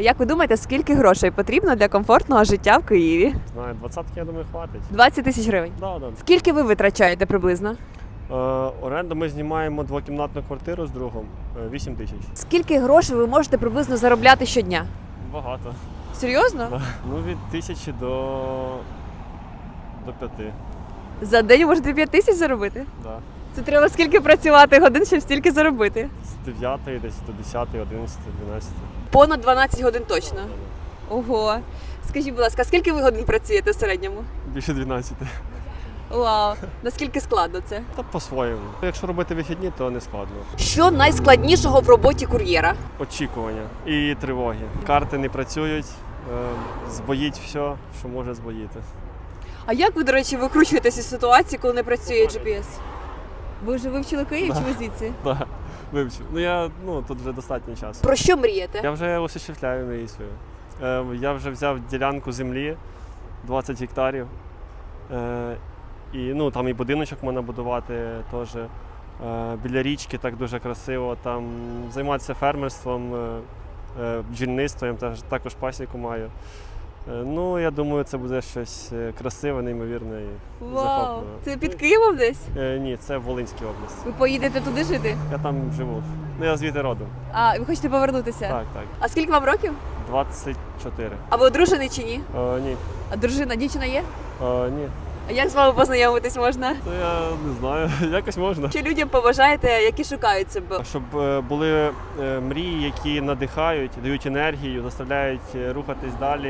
Як ви думаєте, скільки грошей потрібно для комфортного життя в Києві? Знаю, двадцатки, я думаю, хватить. 20 тисяч гривень. Да, да. Скільки ви витрачаєте приблизно? Е, оренду ми знімаємо двокімнатну квартиру з другом. е, 8 тисяч. Скільки грошей ви можете приблизно заробляти щодня? Багато. Серйозно? Да. Ну, від тисячі до, до п'яти. За день можете 5 тисяч заробити? Да. Це треба скільки працювати годин, щоб стільки заробити? З 9 десь до 10, 11, 12. Понад 12 годин точно. Ого. Скажіть, будь ласка, скільки ви годин працюєте в середньому? Більше 12. Вау, наскільки складно це? Та по-своєму. Якщо робити вихідні, то не складно. Що найскладнішого в роботі кур'єра? Очікування і тривоги. Карти не працюють, е, збоїть все, що може збоїти. А як ви, до речі, викручуєтеся із ситуації, коли не працює GPS? Ви вже вивчили Київ чи ви звідси? Да, вивчив. Ну я ну тут вже достатньо часу. Про що мрієте? Я вже осуществляю мрію свою. Е, я вже взяв ділянку землі 20 гектарів. Е, і ну, там і будиночок можна будувати теж. Е, біля річки так дуже красиво. Там займатися фермерством, е, е, бджільництвом, теж, також пасіку маю. Е, ну, я думаю, це буде щось е, красиве, неймовірне і Вау! захопливе. Це під Києвом десь? Е, ні, це в Волинській області. Ви поїдете туди жити? Я там живу. Ну, я звідти родом. А, ви хочете повернутися? Так, так. А скільки вам років? 24. А ви одружений чи ні? Е, ні. А дружина, дівчина є? Е, ні. А як з вами познайомитись можна? То я не знаю, якось можна. Що людям побажаєте, які шукають себе? Щоб е, були е, мрії, які надихають, дають енергію, заставляють е, рухатись далі.